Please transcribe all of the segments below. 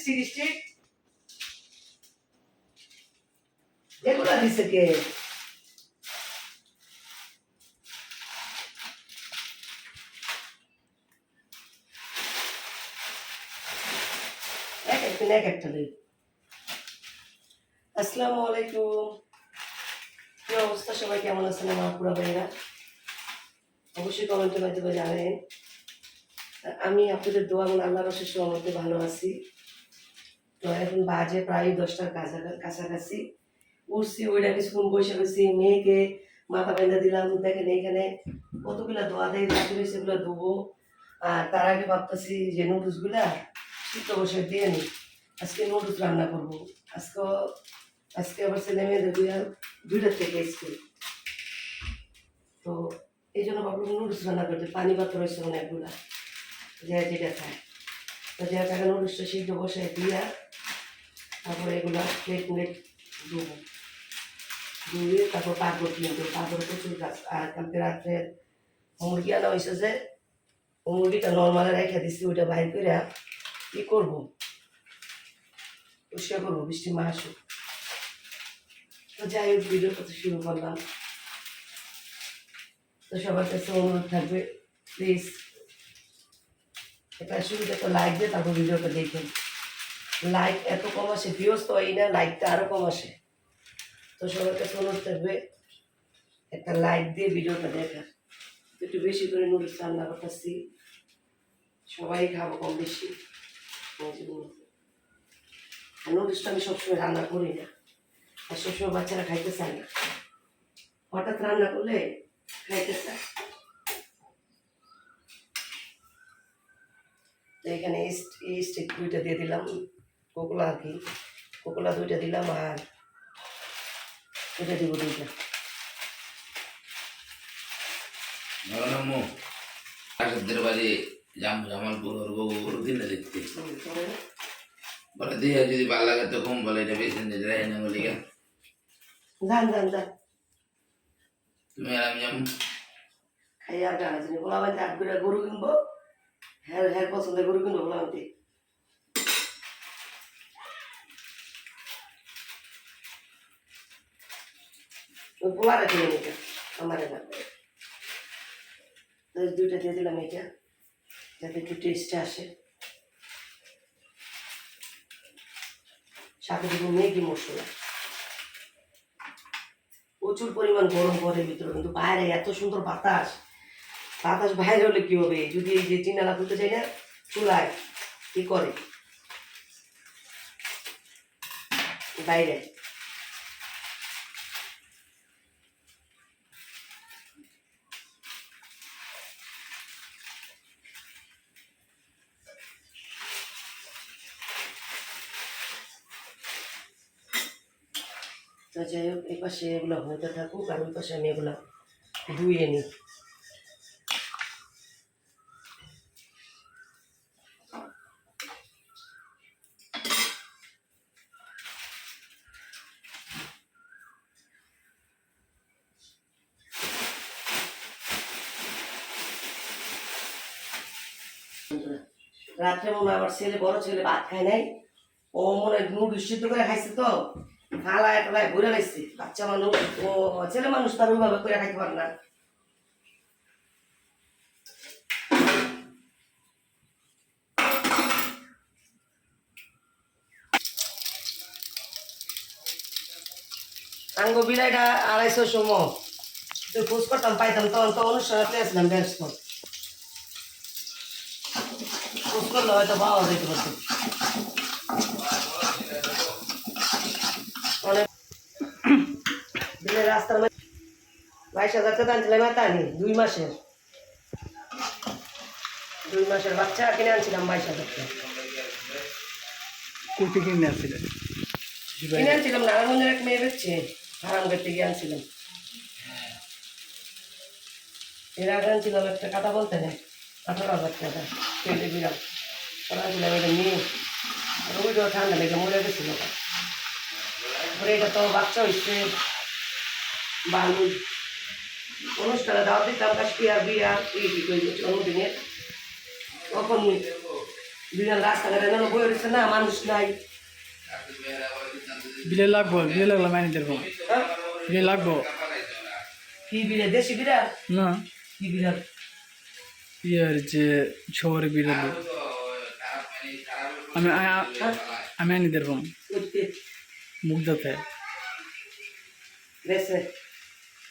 Stick এগুলা দিছে কে? আসসালামু আলাইকুম। কি অবস্থা? সবাই কেমন আছেন আমার পুরা ভাইরা অবশ্যই কমেন্টের মাধ্যমে জানেন আমি আপনাদের দোয়া এবং আল্লাহর অশেষ মধ্যে ভালো আছি। তো এখন বাজে প্রায় দশটার কাছা- কাছাকাছি। উঠছি, ওইটা কিছুক্ষণ বসে রয়েছি, মেয়েকে মাথা বেঁধে দিলাম, দেখেন এখানে কতগুলা দোয়া দেয় বাকি রয়েছে এগুলো ধোবো। আর তার আগে ভাবতেছি যে নুডলসগুলা সিদ্ধ বসে দিয়ে নি। আজকে নুডলস রান্না করব। আজকে আজকে আবার ছেলে মেয়েদের দুইটা দুইটার থেকে স্কুল তো এই জন্য ভাবলাম নুডলস রান্না করতে, পানি পাত্র রয়েছে অনেকগুলা। যে যেটা খায়। তো যে টাকা নুডলসটা সিদ্ধ বসে দিয়া তারপরে এগুলা প্লেট প্লেট ধুবো। ধুয়ে তারপর পাকড় কিনবো পাকড় প্রচুর গাছ, আর কালকে রাত্রে মুরগি আনা হয়েছে যে মুরগিটা নর্মালে রেখে দিচ্ছি ওইটা বাইর করে কি করব? পরিষ্কার করব, বৃষ্টি মা তো যাই হোক ভিডিও কত শুরু করলাম। তো সবার কাছে অনুরোধ থাকবে প্লিজ এটা শুরুতে একটা লাইক দিয়ে তারপর ভিডিওটা দেখুন লাইক এত কম আসে ভিউজ তো এই না লাইকটা আরও কম আসে। তো সবার কাছে অনুরোধ থাকবে একটা লাইক দিয়ে ভিডিওটা দেখার। একটু বেশি করে নুডলস রান্না করতেছি। সবাই খাব কম বেশি। নুডলসটা আমি সবসময় রান্না করি না। আর সবসময় বাচ্চারা খাইতে চায় না। হঠাৎ রান্না করলে খাইতে চায় এখানে ইস্ট ইস্ট দুইটা দিয়ে দিলাম। কোকলা কি? কোকলা দুইটা দিলাম আর এটা দিব দুইটা। আসাদের বাড়ি জাম জামালপুর ওর দিনে দেখতে। বলে দিয়ে যদি ভালো লাগে তো কম বলে এটা বেশি নিতে রাই না বলি। যান যান যান। তুমি আর আমি যাম খাই আর জানি বলা গরু কিনবো। হ্যাঁ হ্যাঁ পছন্দের গরু কিনবো বলা পোলা রেখে এটা আমার এটা। তো দুইটা দিয়ে দিলাম এটা, যাতে একটু টেস্ট আসে। সাথে দিব ম্যাগি মশলা। প্রচুর পরিমাণ গরম পড়ে ভিতরে, কিন্তু বাইরে এত সুন্দর বাতাস। বাতাস বাইরে হলে কি হবে? যদি এই যে চিনালা তুলতে চাই না, চুলায় কি করে? বাইরে তো যাই হোক এই পাশে এগুলো হতে থাকুক, আর ওই পাশে আমি এগুলো ধুয়ে নিই। রাত্রে মনে হয় আমার ছেলে, বড় ছেলে ভাত খায় নাই। ও মনে হয় নুডলস সিদ্ধ করে খাইছে তো। ফালায় টালায় ঘুরে লাইছে বাচ্চা মানুষ ও ছেলে মানুষ তার ওইভাবে করে খাইতে পারে না। আঙ্গ বিলাইটা আড়াইশো সময় তুই খোঁজ করতাম, পাইতাম, তখন তো অনুষ্ঠানে পেয়েছিলাম ব্যস্ত খোঁজ করলে হয়তো পাওয়া যেতে পারতো অনেক দিনের রাস্তার মধ্যে বাইশ হাজার টাকা আনছিলাম এত আনি দুই মাসের। দুই মাসের বাচ্চা কিনে আনছিলাম বাইশ হাজার টাকা। কোথেকে কিনে আসছিলেন কিনে আনছিলাম নারায়ণগঞ্জের এক মেয়ে বেচছে হারামগের থেকে আনছিলাম। এর আগে আনছিলাম একটা কাটা বলতে নেই আঠারো হাজার টাকা কেটে দিলাম ওরা আনছিলাম এটা নিয়ে ওইটাও ঠান্ডা লেগে মরে গেছিল। এটা তো বাচ্চা হচ্ছে বালু অনুষ্ঠানে দাওয়া দিতাম কাশ্মীর বিয়া এই জন্মদিনের তখন বিড়াল রাস্তাঘাটে না বই রয়েছে না মানুষ নাই। বিলে লাগবো বিলে লাগলে মাইনে দেবো। হ্যাঁ? বিলে লাগবো। কি বিড়াল? দেশি বিড়াল? না। কি বিড়াল? ইয়ার যে শহরে বিলে আমি হ্যাঁ? আমি আনি করতে মুগ্ধাতে দেশে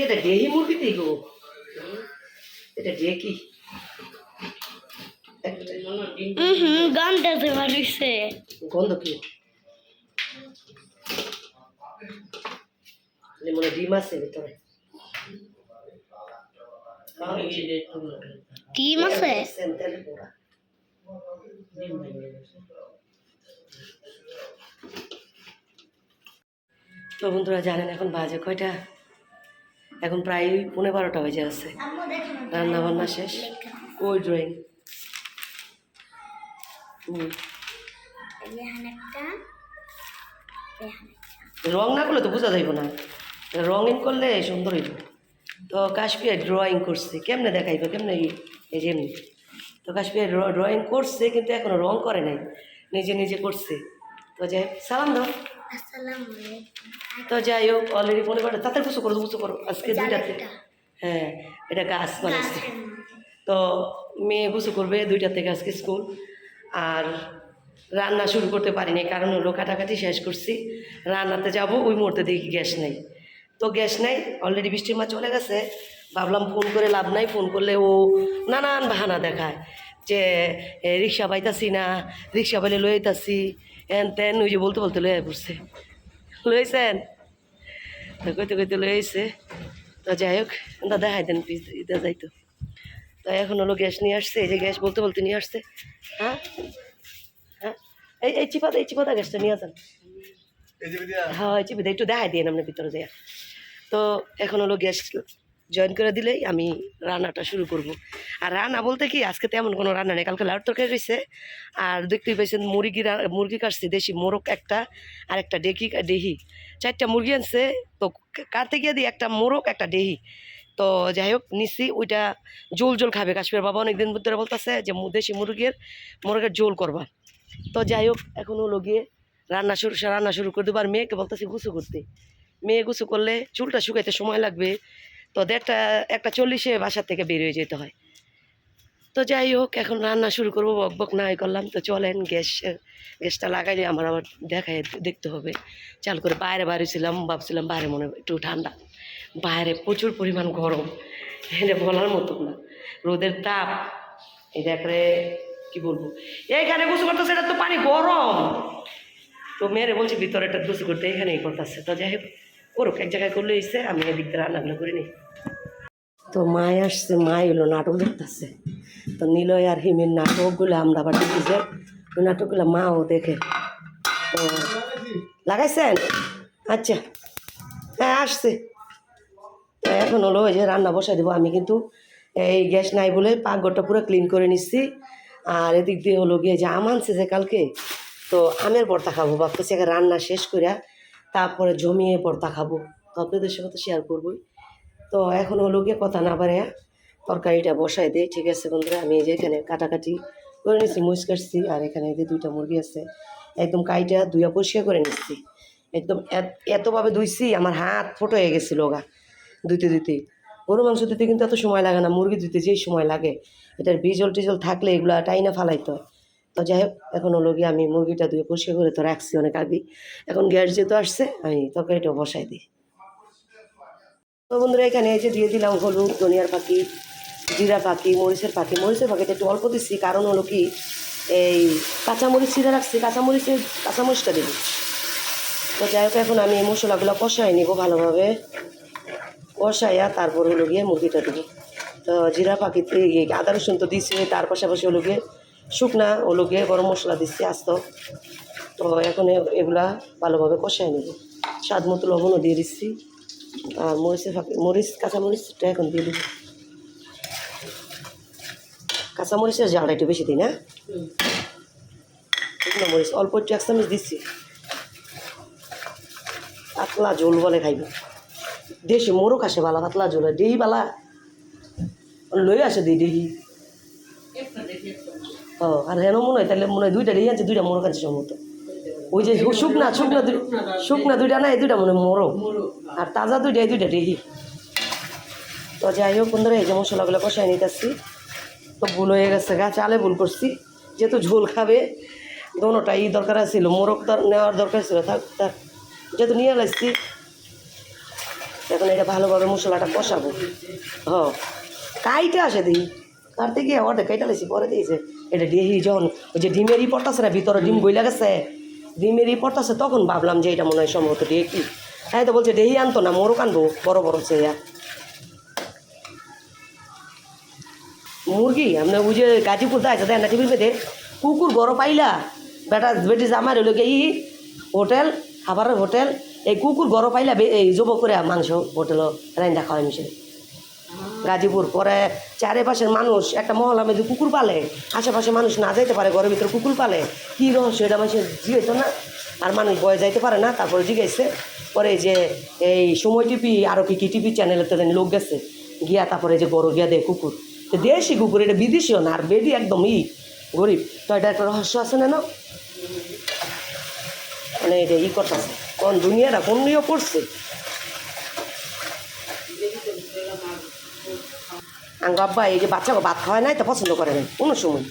এটা ডেহি মুরগি দিই গো এটা ডে কি হুম গন্ধতে পারিছে গন্ধ কি? মানে ডিম আছে ভিতরে। ডিম আছে সেন্টারে পোড়া তো বন্ধুরা জানেন এখন বাজে কয়টা? এখন প্রায় পনেরো বারোটা বেজে আছে। রান্না বান্না শেষ ওই ড্রয়িং রং না করলে তো বোঝা যাইব না। রঙিন করলে সুন্দর হইব তো কাশ্মীর ড্রয়িং করছে। কেমনে দেখাইব? কেমনে এই যে তো কাশ্মীর ড্রয়িং করছে, কিন্তু এখনও রং করে নাই। নিজে নিজে করছে। তো যাই সালাম দাও। তো যাই হোক অলরেডি মনে করে তাতে বুঝো করো বুঝো করো। আজকে দুইটাতে হ্যাঁ এটা গাছ বানাইছে। তো মেয়ে গুছু করবে দুইটা থেকে আজকে স্কুল। আর রান্না শুরু করতে পারিনি কারণ হলো কাটাকাটি শেষ করছি। রান্নাতে যাব ওই মুহূর্তে দেখি গ্যাস নেই। তো গ্যাস নেই অলরেডি বৃষ্টির মাছ চলে গেছে। ভাবলাম ফোন করে লাভ নাই ফোন করলে ও নানান বাহানা দেখায়। যে রিক্সা পাইতাছি না রিক্সা পাইলে লয়ে আইতাছি। এন তেন ওই যে বলতে বলতে লয়ে পড়ছে। লইছেন? তো কইতে কইতে লয়ে আইছে। তো যাই হোক দা দেখাই দেন পিস যাইতো। তো এখন হলো গ্যাস নিয়ে আসছে এই যে গ্যাস বলতে বলতে নিয়ে আসছে। হ্যাঁ? হ্যাঁ? এই এই চিপাদা এই চিপাদা গ্যাসটা নিয়ে আসেন হ্যাঁ চিপিদা একটু দেখাই দিয়ে আপনার ভিতরে যায় তো এখন হলো গ্যাস জয়েন করে দিলেই আমি রান্নাটা শুরু করব। আর রান্না বলতে কি, আজকে তেমন কোনো রান্না নেই, কালকে লাউড তরকারি রয়েছে আর দেখতেই পাইছেন, মুরগি মুরগি কাটছে, দেশি মোরগ একটা আর একটা ডেকি, ডেহি। চারটা মুরগি আনছে, তো কাটতে গিয়ে দিই একটা মোরগ, একটা ডেহি। তো যাই হোক, নিছি, ওইটা জোল জোল খাবে। কাশ্মীর বাবা অনেকদিন ধরে বলতেছে যে দেশি মুরগির, মোরগের জোল করবা। তো যাই হোক, এখন হলো গিয়ে রান্না শুরু রান্না শুরু করে দেবো আর মেয়েকে বলতেছি গুছু করতে। মেয়ে গুছু করলে চুলটা শুকাইতে সময় লাগবে। তো দেড়টা, একটা চল্লিশে বাসার থেকে বের হয়ে যেতে হয়। তো যাই হোক, এখন রান্না শুরু করব, বক বক নাই করলাম। তো চলেন, গ্যাস, গ্যাসটা লাগাইলে আমার আবার দেখায়, দেখতে হবে। চাল করে বাইরে বাইরে ছিলাম ভাবছিলাম বাইরে মনে একটু ঠান্ডা। বাইরে প্রচুর পরিমাণ গরম। এটা বলার মতো না। রোদের তাপ। এটা একবারে, কি বলব? এইখানে গোসল করতেছে, এটা তো পানি গরম। তো মেয়েরে বলছি, ভিতরে একটা গোসল করতে এখানেই করতেছে। তো যাই হোক। করুক এক জায়গায় করলে এসে আমি এদিক দিয়ে রান্নাগুলো করে নিই। তো মায় আসছে মায় হলো নাটক দেখতেছে। তো নিলয় আর হিমের নাটকগুলো আমরা আবার দেখি যে, ওই নাটকগুলো মাও দেখে। তো লাগাইছেন? আচ্ছা। হ্যাঁ আসছে। এখন হলো ওই যে রান্না বসাই দেবো, আমি কিন্তু এই গ্যাস নাই বলে পাকঘরটা পুরো ক্লিন করে নিচ্ছি। আর এদিক দিয়ে হলো গিয়ে যে আম আনছে যে কালকে, তো আমের ভর্তা খাব, ভাবতেছি আগে রান্না শেষ করে তারপরে জমিয়ে ভর্তা খাব। তো আপনাদের সাথে তো শেয়ার করবোই। তো এখন হলো গিয়ে কথা না পারে তরকারিটা বসাই দিই। ঠিক আছে বন্ধুরা, আমি এই যে এখানে কাটাকাটি করে নিচ্ছি মুছ কাটছি, আর এখানে এই যে দুইটা মুরগি আছে, একদম কাইটা ধুইয়া পরিষ্কার করে নিচ্ছি একদম এত- এতভাবে ধুইছি, আমার হাত ফোটো হয়ে গেছিল গা, ধুইতে ধুইতে। গরু মাংস দিতে কিন্তু এত সময় লাগে না, মুরগি ধুইতে যেই সময় লাগে। এটার বিজল টিজল থাকলে এগুলো টাইনা ফালাইতে হয়। তো যাই হোক, এখন হলো গিয়ে আমি মুরগিটা ধুয়ে পরিষ্কার করে তো রাখছি অনেক আগে এখন গ্যাস যেহেতু আসছে, আমি তরকারিটা বসাই দিই। তো বন্ধুরা, এখানে এই যে দিয়ে দিলাম হলুদ, ধনিয়ার পাখি, জিরা পাখি, মরিচের পাখি। মরিচের পাখিটা একটু অল্প দিচ্ছি কারণ হলো কি, এই কাঁচামরিচ ছিঁড়ে রাখছি কাঁচামরিচের কাঁচামরিচটা দেবো। তো যাই হোক, এখন আমি মশলাগুলো কষাই নিব ভালোভাবে। কষাইয়া তারপর হলো গিয়ে মুরগিটা দেবো। তো জিরা পাখিতে আদা রসুন তো দিছি, তার পাশাপাশি হলো গিয়ে শুকনা গিয়ে গরম মশলা দিচ্ছি, আস্ত। তো এখন এগুলা ভালোভাবে কষাই নেব। স্বাদ মতো লবণও দিয়ে দিচ্ছি। আর মরিচের ফাঁকি মরিচ কাঁচা মরিচটা এখন দিয়ে দিব। কাঁচা মরিচের জালটা একটু বেশি দিই না? শুকনো মরিচ, অল্প একটু এক চামচ দিচ্ছি। পাতলা ঝোল বলে খাইব। দেশি মোরগ আসে বালা, পাতলা ঝোল দেহি বালা। লই আসে দিই দেহি। ও আর হেন মনে হয়, তাহলে মনে হয় দুইটা দেহি আছে, দুইটা মোরগ আছে সম্ভবত। ওই যে শুকনা শুকনা শুকনা দুইটা না, এই দুইটা মনে হয় মোরগ। আর তাজা দুইটা, এই দুইটা দেহি তো যাই হোক বন্ধুরা, এই যে মশলাগুলো কষাই নিতেছি। তো ভুল হয়ে গেছে, গা চালে ভুল করছি। যেহেতু ঝোল খাবে, দোনোটাই দরকার ছিল মোরগ নেওয়ার দরকার ছিল, থাক থাক। যেহেতু নিয়ে লাগছি এখন এটা ভালোভাবে মশলাটা কষাবো। হ কাইটা আসে দিই কার থেকে অর্ধেক কাইটা লাগছি পরে দিয়েছে এটা ডিহি যখন ওই যে ডিমের ই পড়তাছে না, ভিতরে ডিম বইলা গেছে, ডিমের ই পড়তাছে তখন ভাবলাম যে এটা মনে হয় সম্ভবত ডিহে কি? হ্যাঁ তো বলছে ডেহি আনতো না, মোরগ আনব, বড় বড় চেয়া মুরগি আপনার ওই যে গাজীপুর দায় দেয় না টিভির কুকুর বড় পাইলা, বেটা বেটি জামাই রইল ই হোটেল, খাবারের হোটেল, এই কুকুর বড় পাইলা এই জব করে মাংস হোটেল রান্না খাওয়াই মিশে গাজীপুর, পরে চারিপাশের মানুষ, একটা মহল্লা মধ্যে কুকুর পালে। আশেপাশে মানুষ না যাইতে পারে, ঘরের ভিতরে কুকুর পালে। কী রহস্য, এটা মানুষের জিগাইতো না? আর মানুষ বয়ে যাইতে পারে না, তারপরে জিগাইছে পরে যে এই সময় টিপি আরও কি কি টিভি চ্যানেলেতে জানি লোক গেছে। গিয়া তারপরে যে বড় গিয়া দেয় কুকুর। তো দেশি কুকুর, এটা বিদেশিও না, আর বেদি একদম ই, গরিব। তো এটা একটা রহস্য আছে না না? মানে এটা ই করতেছে। কোন দুনিয়াটা কোন নিয়ে পড়ছে? আঙ্গ আব্বা, এই যে বাচ্চাকে ভাত খাওয়ায় নাই তো পছন্দ করে না কোনো সময়।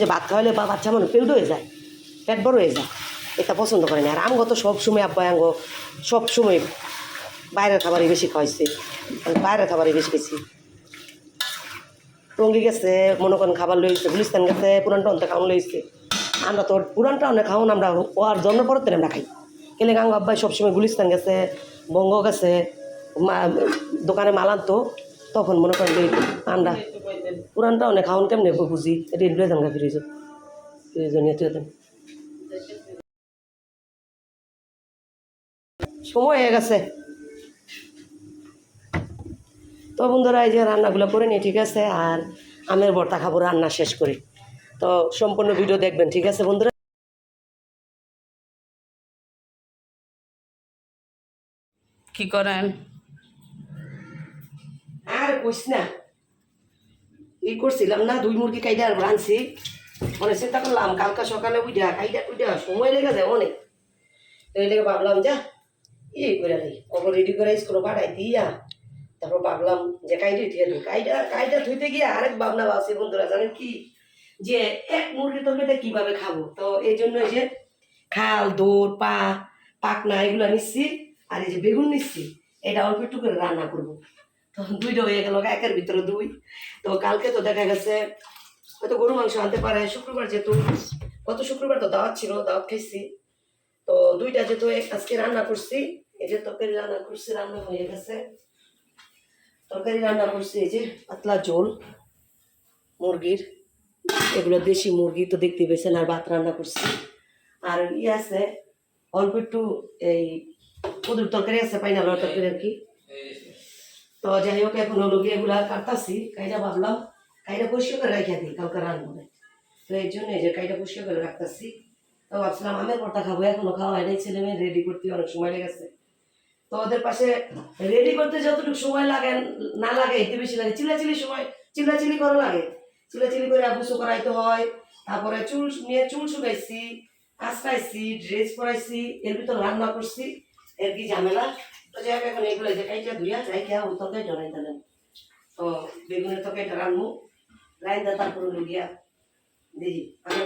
যে ভাত খাওয়ালে বা বাচ্চা মানে পেউড হয়ে যায়, পেট বড় হয়ে যায়। এটা পছন্দ করে না আর আমগো তো সব সময় আব্বা আঙ্গ সব সময় বাইরের খাবারই বেশি খাওয়াইছে। বাইরের খাবারই বেশি খেয়েছি টঙ্গি গেছে, মনে করেন খাবার লইছে গুলিস্তান গেছে, পুরান টনতে খাওয়ান লইছে আমরা তো পুরান টাউনে খাওয়ান আমরা ও আর জন্ম পরতে আমরা খাই। কেলে গাঙ্গ আব্বাই সবসময় গুলিস্তান গেছে, বঙ্গ গেছে দোকানে মাল আনতো। তখন মনে করেন যে আমরা পুরান টাউনে খাওয়ান কেমনে বুঝি? এটা ইনফ্লুয়েন্স আমরা সময় হয়ে গেছে। তো বন্ধুরা এই যে রান্নাগুলো করে নিই ঠিক আছে? আর আমের বর্তা খাব রান্না শেষ করি। তো সম্পূর্ণ ভিডিও দেখবেন ঠিক আছে বন্ধুরা? কি করেন? আর কইস না। ই করছিলাম না, দুই মুরগি কাইডা আর রাঁধছি মানে চিন্তা করলাম, কালকা সকালে উইডা কাইডা টুইডা, সময় লেগে যায় অনেক। তো এই লেগে ভাবলাম যা, ই করে নি ওকে রেডি করে স্কুলে পাঠাই দিয়া। তারপর ভাবলাম যে কাইডা ধুয়ে দিই কাইডা কাইডা ধুইতে গিয়ে আরেক ভাবনা ভাবছি, বন্ধুরা, জানেন কি? যে এক মুরগি তরকারিটা কীভাবে খাব? তো এই জন্য যে খাল, দৌড়, পা পাকনা এগুলো নিচ্ছি, আর এই যে বেগুন নিচ্ছি, এটা অল্প একটু করে রান্না করব। দুইটা হয়ে গেল, একের ভিতরে দুই। তো কালকে তো দেখা গেছে হয়তো গরু মাংস আনতে পারে, শুক্রবার যেহেতু, গত শুক্রবার তো দাওয়াত ছিল, দাওয়াত খাইছি। তো দুইটা যেহেতু আজকে রান্না করছি, এই যে তরকারি রান্না করছি, রান্না হয়ে গেছে। তরকারি রান্না করছি, এই যে পাতলা ঝোল, মুরগির। এগুলো দেশি মুরগি তো দেখতে পেয়েছেন, আর ভাত রান্না করছি। আর ই আছে, অল্প একটু এই কদুর তরকারি আছে, পাইনালের তরকারি আর কি। তো যাই হোক এখন হলো গিয়ে এগুলা কাটতাছি কাইটা ভাবলাম কাইটা পরিষ্কার করে রাখিয়া দিই কালকে রান্না তো এই জন্য যে কাইটা পরিষ্কার করে রাখতেছি। তো ভাবছিলাম, আমের পরটা খাব, এখনও খাওয়া হয়নি ছেলে মেয়ে রেডি করতে অনেক সময় লেগেছে তো ওদের পাশে রেডি করতে যতটুকু সময় লাগে, না লাগে এতে বেশি লাগে। চিলাচিলি সময় চিলাচিলি করা লাগে। চিলাচিলি করে আবুসো করাইতে হয়, তারপরে চুল নিয়ে চুল শুকাইছি আঁচকাইছি ড্রেস পরাইছি, এর ভিতর রান্না করছি, এর কি ঝামেলা? তো এখন দিলেন তো বেগুনের তারপরে লুগিয়া দেখি আমি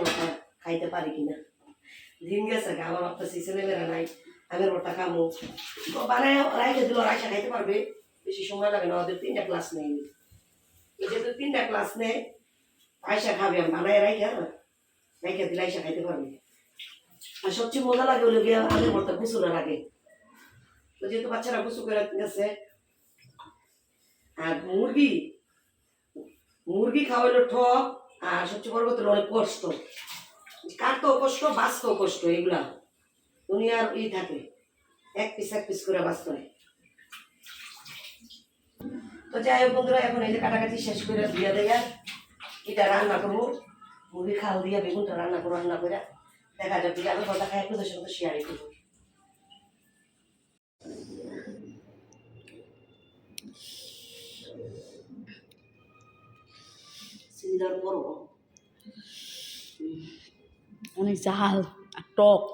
খাইতে পারি কিনা। দিন গেছে আমার ভাবতেছি ছেলেমেয়েরা নাই, আমের ওটা খামু। বানায় রাইখে দিল রাইসা খাইতে পারবে। বেশি সময় লাগে না, ওদের তিনটা ক্লাস নেই। এই যে তিনটা ক্লাস নেই আয়সা খাবে, আমি বানায় রাইখা রাইখা দিলে খাইতে পারবে। আর সবচেয়ে মজা লাগে হলো গিয়ে আলুর ভর্তা গুছুনোর আগে তো যেহেতু বাচ্চারা গুছু করে গেছে, আর মুরগি মুরগি খাওয়াইলো ঠক, আর সবচেয়ে বড় কথা অনেক কষ্ট। কাটতেও কষ্ট, বাঁচতেও কষ্ট, এগুলা। দুনিয়ার ই থাকে, এক পিস এক পিস করে বাঁচতে হয়। তো যাই হোক বন্ধুরা, এখন এই যে কাটাকাটি শেষ করে দিয়ে দেয়া, এটা রান্না করব। মুরগি খাল দিয়া বেগুনটা রান্না করব রান্না করে দেখা যাবে আমি কথা খাই আপনাদের সঙ্গে শেয়ারই করব। চিনি দেওয়ার পরও অনেক জাল আর টক।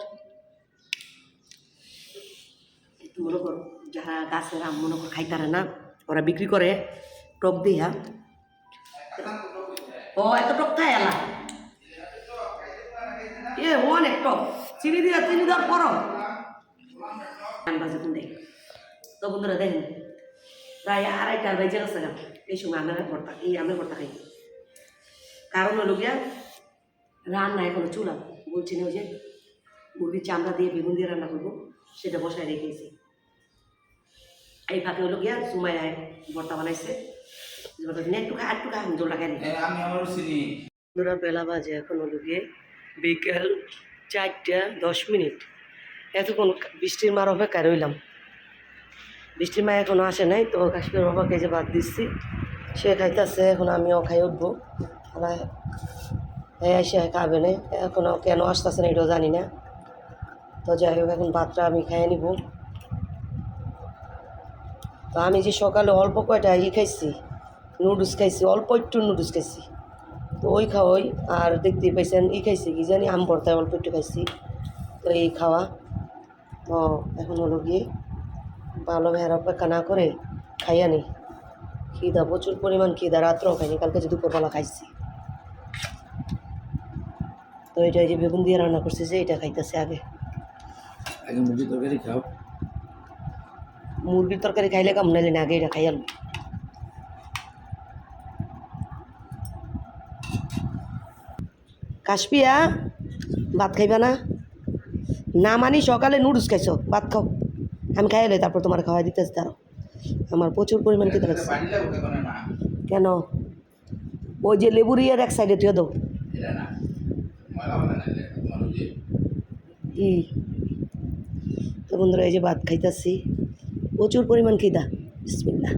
একটু মনে করো যারা গাছের আম মনে করো খাইতারে না ওরা বিক্রি করে টক দিয়া ও এত টক খায় এলা এ অনেক টক। চিনি দিয়া চিনি দেওয়ার গান বাজে কোনটাই তো বন্ধুরা দেখেন প্রায় আড়াইটার বেজে গেছে এই সময় আমের ভর্তা এই আমের ভর্তা খাই কারণ হলো গিয়া রান্না এখনও চুলা। বলছি না ওই যে মুরগির চামড়া দিয়ে বেগুন দিয়ে রান্না করব সেটা বসায় রেখেছি এই ফাঁকে হলো গিয়া সুমাই ভর্তা বানাইছে। একটু খা একটু খা জোর লাগাই আমি আমার চিনি বন্ধুরা বেলা বাজে এখন হলো গিয়ে বিকেল চারটা দশ মিনিট। এতক্ষণ বৃষ্টির মার অপেক্ষায় রইলাম। বৃষ্টির মা এখনও আসে নাই তো কাশ্মীর বাবাকে যে বাদ দিচ্ছি সে খাইতেছে এখন আমিও খাই উঠবো। এসে খাবে না। এখনও কেন আসতেছে না এটাও জানি না। তো যাই হোক, এখন ভাতটা আমি খাইয়ে নিব। তো আমি যে সকালে অল্প কয়টা ই খাইছি, নুডলস খাইছি, অল্প একটু নুডলস খাইছি। তো ওই খাওয়াই, আর দেখতে পাইছেন, ই খাইছি, কি জানি, আম ভর্তায় অল্প একটু খাইছি। তো এই খাওয়া। তো এখন হলো গিয়ে ভালো ভেড়া অপেক্ষা না করে খাইয়া নি খিদা প্রচুর পরিমাণ খিদা, রাত্রেও খাইনি, কালকে যে দুপুরবেলা খাইছি। তো এটা এই যে বেগুন দিয়ে রান্না করছি যে এটা খাইতেছে আগে। আগে মুরগি তরকারি খাও। মুরগির তরকারি খাইলে কাম নাইলে না আগে এটা খাইয়াল কাশপিয়া ভাত খাইবা না? না মানি সকালে নুডলস খাইছো ভাত খাও। আমি খাই খাইলে তারপর তোমার খাওয়াই দিতেছি তারও। আমার প্রচুর পরিমাণ খেতে লাগছে। কেন? ওই যে লেবুর ইয়ের এক সাইডে তুই দাও। তো বন্ধুরা এই যে ভাত খাইতাছি। প্রচুর পরিমাণ খিদা। বিসমিল্লা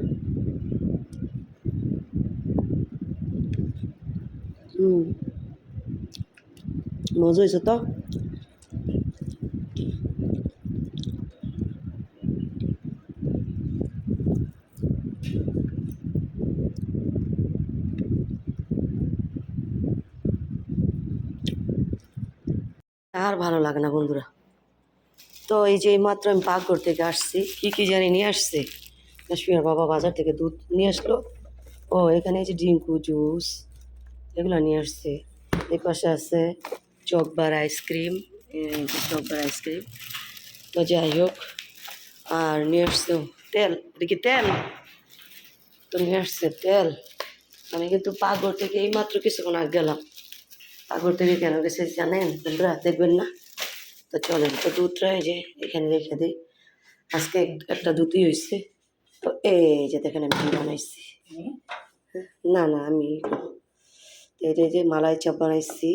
হুম। মজা হয়েছে তো? আর ভালো লাগে না বন্ধুরা। তো এই যে মাত্র আমি পাকঘর থেকে আসছি, কি কি জানি নিয়ে আসছে। কাশ্মীর বাবা বাজার থেকে দুধ নিয়ে আসলো। ও, এখানে এই যে ডিঙ্কু, জুস, এগুলো নিয়ে আসছে। এই পাশে আছে চকবার আইসক্রিম চকবার আইসক্রিম। তো যাই হোক, আর নিয়ে আসছে তেল কি তেল? তো নিয়ে আসছে তেল। আমি কিন্তু পাকঘর থেকে এই মাত্র কিছুক্ষণ আগে গেলাম। পাকঘর থেকে কেন গেছে জানেন? বন্ধুরা, দেখবেন না? তো চলেন, তো দুধটা এই যে এখানে রেখে দিই। আজকে একটা দুধই হয়েছে তো এই যে দেখেন আমি বানাইছি। না না, আমি এই যে মালাই চাপ বানাইছি।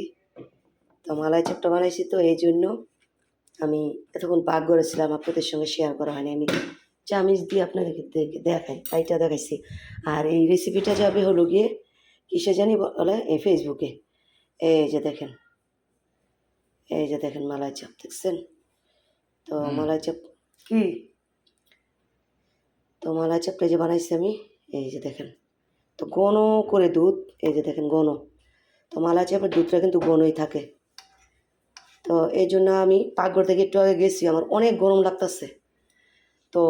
তো মালাই চাপটা বানাইছি তো এই জন্য আমি এতক্ষণ পাক করেছিলাম, আপনাদের সঙ্গে শেয়ার করা হয়নি। আমি চামিচ দিয়ে আপনাদেরকে দেখাই, তাইটা দেখাইছি। আর এই রেসিপিটা যাবে হলো গিয়ে কিসে জানি বলে, এই ফেসবুকে এই যে দেখেন এই যে দেখেন মালাই চাপ দেখছেন? তো মালাই চাপ কি? তো মালাই চাপটা যে বানাইছি আমি এই যে দেখেন। তো ঘন করে দুধ এই যে দেখেন ঘন। তো মালাই চাপের দুধটা কিন্তু ঘনই থাকে। তো এই জন্য আমি পাকঘর থেকে একটু আগে গেছি আমার অনেক গরম লাগতেছে। তো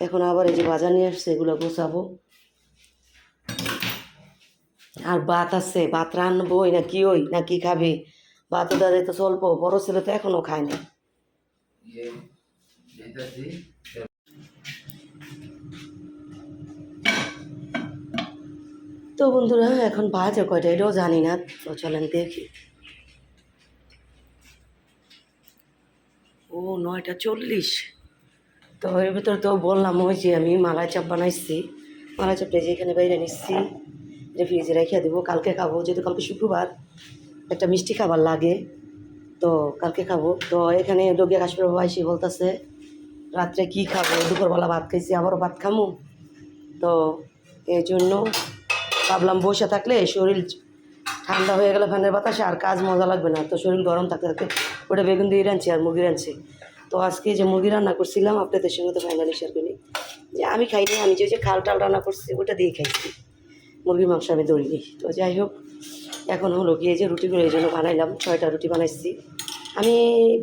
এখন আবার এই যে বাজার নিয়ে আসছে এগুলো গোছাবো। আর ভাত আছে, ভাত রানবই না কি ওই, না কি খাবে? ভাত দাদা তো স্বল্প, বড় ছেলে তো এখনও খায় না। তো বন্ধুরা, এখন বাজে কয়টা এটাও জানি না, তো চলেন দেখি। ও, নয়টা চল্লিশ। তো এর ভিতরে তো বললাম ওই যে আমি মালাই চাপ বানাইছি, মালাই চাপটা যে এখানে বাইরে নিচ্ছি। ফ্রিজে রেখে দেবো, কালকে খাব। যেহেতু কালকে শুক্রবার, একটা মিষ্টি খাবার লাগে, তো কালকে খাব। তো এখানে লোকিয়া কাশ্মীর বাবা এসে বলতেছে, রাত্রে কি খাব? দুপুরবেলা ভাত খাইছি, আবারও ভাত খামো। তো এই জন্য ভাবলাম বসে থাকলে শরীর ঠান্ডা হয়ে গেলে ফ্যানের বাতাসে আর কাজ মজা লাগবে না। তো শরীর গরম থাকতে থাকতে ওটা বেগুন দিয়ে রাঁধছি আর মুরগি রাঁধছি। তো আজকে যে মুরগি রান্না করছিলাম, আপনাদের সঙ্গে তো ফাইনালি শেয়ার করি। যে আমি খাইনি, আমি যে খাল টাল রান্না করছি, ওটা দিয়ে খাইছি। মুরগির মাংস আমি দৌড়িনি তো যাই হোক, এখন হলো গিয়ে যে রুটিগুলো এই জন্য বানাইলাম, ছয়টা রুটি বানাইছি। আমি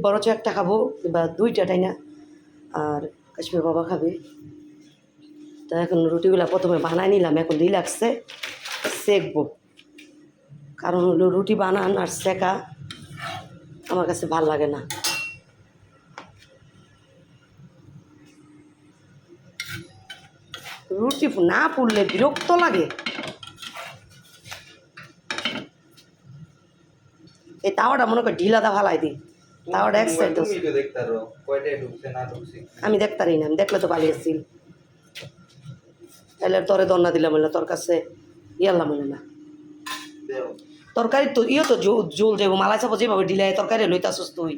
বড় চো একটা খাব বা দুইটা, তাই না? আর কাশ্মীর বাবা খাবে। তো এখন রুটিগুলো প্রথমে বানাই নিলাম, এখন রিল্যাক্সে সেকবো। কারণ হলো রুটি বানান আর সেকা আমার কাছে ভালো লাগে না। রুটি না পুড়লে বিরক্ত লাগে। এই তাওয়াটা মনে করে ঢিলা দা ফালাই দিই। তাওয়াটা এক সাইড আমি দেখতারই না আমি দেখলে তো পালিয়েছি তাহলে তোরে দন্না দিলাম বললাম তোর কাছে ইয়াল্লাম না। তরকারি তো ইয়ে তো জোল জোল যাব মালাই চাপো যেভাবে ঢিলাই তরকারি লইতাছস তুই।